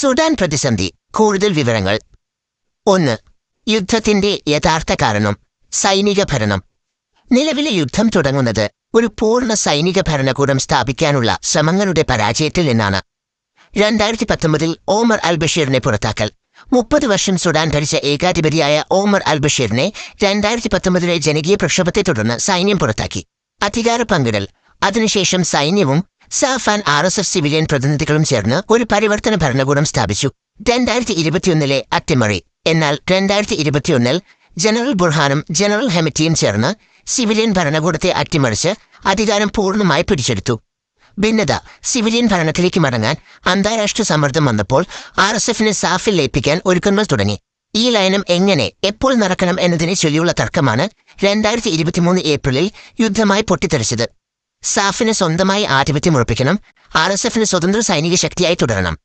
Sudan പ്രതിസന്ധി കൂടുതൽ വിവരങ്ങൾ. ഒന്ന് യുദ്ധത്തിന്റെ യഥാർത്ഥ കാരണം സൈനിക ഭരണം. നിലവിലെ യുദ്ധം തുടങ്ങുന്നത് ഒരു പൂർണ സൈനിക ഭരണകൂടം സ്ഥാപിക്കാനുള്ള ശ്രമങ്ങളുടെ പരാജയത്തിൽ നിന്നാണ്. രണ്ടായിരത്തി പത്തൊമ്പതിൽ ഓമർ അൽ ബഷീറിനെ പുറത്താക്കൽ. മുപ്പത് വർഷം സുഡാൻ ഭരിച്ച ഏകാധിപതിയായ ഓമർ അൽ ബഷീറിനെ രണ്ടായിരത്തി പത്തൊമ്പതിലെ ജനകീയ പ്രക്ഷോഭത്തെ തുടർന്ന് സൈന്യം പുറത്താക്കി. അധികാര പങ്കിടൽ. അതിനുശേഷം സൈന്യവും സാഫാൻ ആർ എസ് എഫ് സിവിലിയൻ പ്രതിനിധികളും ചേർന്ന് ഒരു പരിവർത്തന ഭരണകൂടം സ്ഥാപിച്ചു. രണ്ടായിരത്തി ഇരുപത്തിയൊന്നിലെ അട്ടിമറി എന്നാൽ രണ്ടായിരത്തി ഇരുപത്തിയൊന്നിൽ ജനറൽ ബുർഹാനും ജനറൽ ഹെമിറ്റിയും ചേർന്ന് സിവിലിയൻ ഭരണകൂടത്തെ അട്ടിമറിച്ച് അധികാരം പൂർണമായി പിടിച്ചെടുത്തു. ഭിന്നത സിവിലിയൻ ഭരണത്തിലേക്ക് മടങ്ങാൻ അന്താരാഷ്ട്ര സമ്മർദ്ദം വന്നപ്പോൾ ആർ എസ് എഫിനെ സാഫിൽ ലയിപ്പിക്കാൻ ഒരുക്കങ്ങൾ തുടങ്ങി. ഈ ലയനം എങ്ങനെ എപ്പോൾ നടക്കണം എന്നതിനെ ചൊല്ലിയുള്ള തർക്കമാണ് രണ്ടായിരത്തി ഇരുപത്തിമൂന്ന് ഏപ്രിലിൽ യുദ്ധമായി പൊട്ടിത്തെറിച്ചത്. സാഫിന് സ്വന്തമായി ആധിപത്യം ഉറപ്പിക്കണം. ആർ എസ് എഫിന് സ്വതന്ത്ര സൈനിക ശക്തിയായി തുടരണം.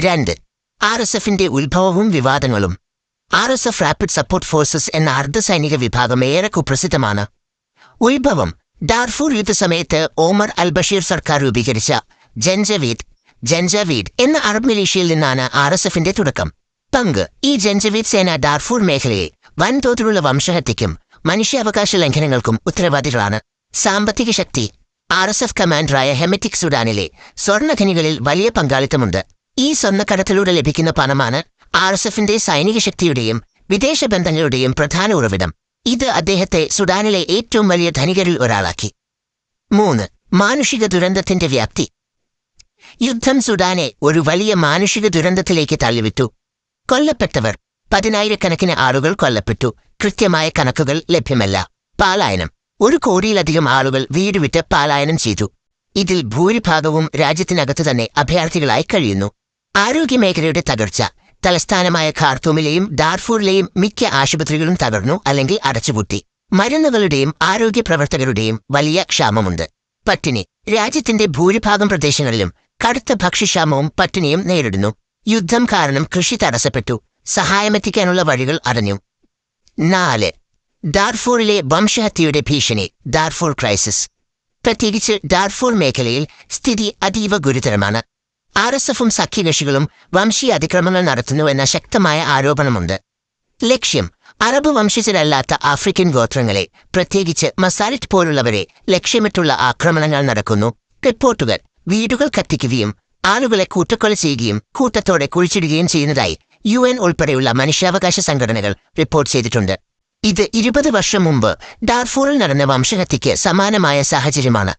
രണ്ട് ആർ എസ് എഫിന്റെ ഉത്ഭവവും വിവാദങ്ങളും. R S F rapid support forces എന്ന അർദ്ധ സൈനിക വിഭാഗം ഏറെ കുപ്രസിദ്ധമാണ്. ഉത്ഭവം ഡാർഫൂർ യുദ്ധസമയത്ത് ഓമർ അൽ ബഷീർ സർക്കാർ രൂപീകരിച്ച ജൻജവീദ് ജൻജവീദ് എന്ന അറബ് മിലീഷ്യയിൽ നിന്നാണ് ആർ എസ് എഫിന്റെ തുടക്കം. പങ്ക് ഈ ജൻജവീദ് സേന ഡാർഫൂർ മേഖലയെ വൻതോതിലുള്ള വംശഹത്യയ്ക്കും മനുഷ്യാവകാശ ലംഘനങ്ങൾക്കും ഉത്തരവാദികളാണ്. സാമ്പത്തിക ശക്തി. ആർ എസ് എഫ് കമാൻഡറായ ഹെമറ്റിക് സുഡാനിലെ സ്വർണഖനികളിൽ വലിയ പങ്കാളിത്തമുണ്ട്. ഈ സ്വർണക്കടത്തിലൂടെ ലഭിക്കുന്ന പണമാണ് ആർ എസ് എഫിന്റെ സൈനിക ശക്തിയുടെയും വിദേശ ബന്ധങ്ങളുടെയും പ്രധാന ഉറവിടം. ഇത് അദ്ദേഹത്തെ സുഡാനിലെ ഏറ്റവും വലിയ ധനികരിൽ ഒരാളാക്കി. മൂന്ന് മാനുഷിക ദുരന്തത്തിന്റെ വ്യാപ്തി. യുദ്ധം സുഡാനെ ഒരു വലിയ മാനുഷിക ദുരന്തത്തിലേക്ക് തള്ളിവിട്ടു. കൊല്ലപ്പെട്ടവർ പതിനായിരക്കണക്കിന് ആളുകൾ കൊല്ലപ്പെട്ടു. കൃത്യമായ കണക്കുകൾ ലഭ്യമല്ല. പാലായനം. ഒരു കോടിയിലധികം ആളുകൾ വീട് വിട്ട് പാലായനം ചെയ്തു. ഇതിൽ ഭൂരിഭാഗവും രാജ്യത്തിനകത്തു തന്നെ അഭയാർത്ഥികളായി കഴിയുന്നു. ആരോഗ്യമേഖലയുടെ തകർച്ച തലസ്ഥാനമായ ഖാർത്തൂമിലെയും ഡാർഫൂറിലെയും മിക്ക ആശുപത്രികളും തകർന്നു അല്ലെങ്കിൽ അടച്ചുപൂട്ടി. മരുന്നുകളുടെയും ആരോഗ്യ പ്രവർത്തകരുടെയും വലിയ ക്ഷാമമുണ്ട്. പട്ടിണി രാജ്യത്തിന്റെ ഭൂരിഭാഗം പ്രദേശങ്ങളിലും കടുത്ത ഭക്ഷ്യക്ഷാമവും പട്ടിണിയും നേരിടുന്നു. യുദ്ധം കാരണം കൃഷി തടസ്സപ്പെട്ടു. സഹായമെത്തിക്കാനുള്ള വഴികൾ അടഞ്ഞു നാല് ഡാർഫൂറിലെ വംശഹത്യയുടെ ഭീഷണി ഡാർഫൂർ ക്രൈസിസ്. പ്രത്യേകിച്ച് ഡാർഫൂർ മേഖലയിൽ സ്ഥിതി അതീവ ഗുരുതരമാണ്. ആർ എസ് എഫും സഖ്യകക്ഷികളും വംശീയ അതിക്രമങ്ങൾ നടത്തുന്നുവെന്ന ശക്തമായ ആരോപണമുണ്ട്. ലക്ഷ്യം അറബ് വംശജരല്ലാത്ത ആഫ്രിക്കൻ ഗോത്രങ്ങളെ പ്രത്യേകിച്ച് മസാലിറ്റ് പോലുള്ളവരെ ലക്ഷ്യമിട്ടുള്ള ആക്രമണങ്ങൾ നടക്കുന്നു. റിപ്പോർട്ടുകൾ വീടുകൾ കത്തിക്കുകയും ആളുകളെ കൂട്ടക്കൊല ചെയ്യുകയും കൂട്ടത്തോടെ കുഴിച്ചിടുകയും ചെയ്യുന്നതായി യു എൻ ഉൾപ്പെടെയുള്ള മനുഷ്യാവകാശ സംഘടനകൾ റിപ്പോർട്ട് ചെയ്തിട്ടുണ്ട്. ഇത് ഇരുപത് വർഷം മുമ്പ് ഡാർഫൂറിൽ നടന്ന വംശഹത്യയ്ക്ക് സമാനമായ സാഹചര്യമാണ്.